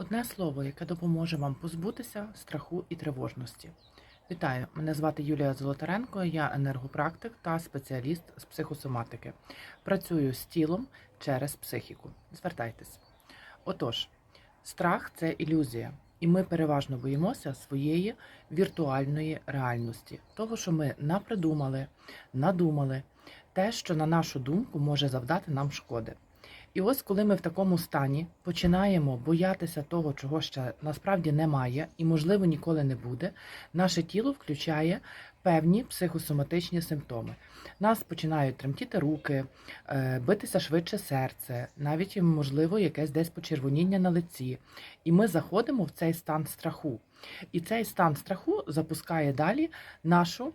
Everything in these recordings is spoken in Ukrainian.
Одне слово, яке допоможе вам позбутися страху і тривожності. Вітаю! Мене звати Юлія Золотаренко, я енергопрактик та спеціаліст з психосоматики. Працюю з тілом через психіку. Звертайтесь. Отож, страх це ілюзія, і ми переважно боїмося своєї віртуальної реальності, того, що ми напридумали, надумали, те, що на нашу думку може завдати нам шкоди. І ось коли ми в такому стані починаємо боятися того, чого ще насправді немає, і, можливо, ніколи не буде, наше тіло включає певні психосоматичні симптоми. Нас починають тремтіти руки, е, битися швидше серце, навіть можливо якесь десь почервоніння на лиці. І ми заходимо в цей стан страху. І цей стан страху запускає далі нашу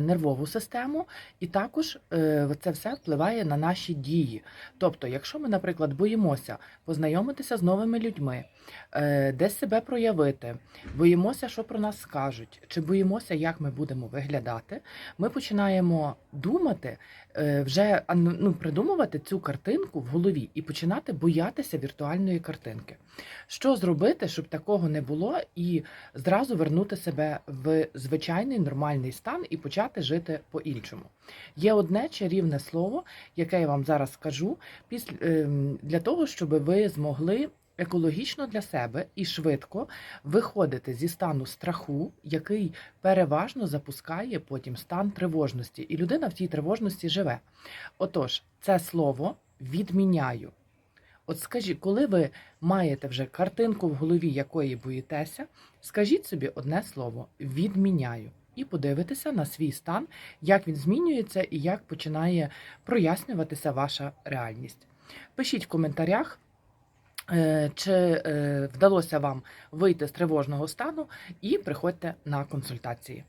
нервову систему, і також е, це все впливає на наші дії. Тобто, якщо ми, наприклад, боїмося познайомитися з новими людьми, е, десь себе проявити, боїмося, що про нас скажуть, чи боїмося, як ми будемо виглядати, ми починаємо думати, е, вже ну, придумувати цю картинку в голові і починати боятися віртуальної картинки. Що зробити, щоб такого не було, і зразу вернути себе в звичайний нормальний стан і почати жити по-іншому. Є одне чарівне слово, яке я вам зараз скажу, ем, для того, щоб ви змогли екологічно для себе і швидко виходити зі стану страху, який переважно запускає потім стан тривожності, і людина в тій тривожності живе. Отож, це слово відміняю. От скажіть, коли ви маєте вже картинку в голові, якої боїтеся, скажіть собі одне слово відміняю. І подивитися на свій стан, як він змінюється і як починає прояснюватися ваша реальність. Пишіть в коментарях, е, чи е, вдалося вам вийти з тривожного стану, і приходьте на консультації.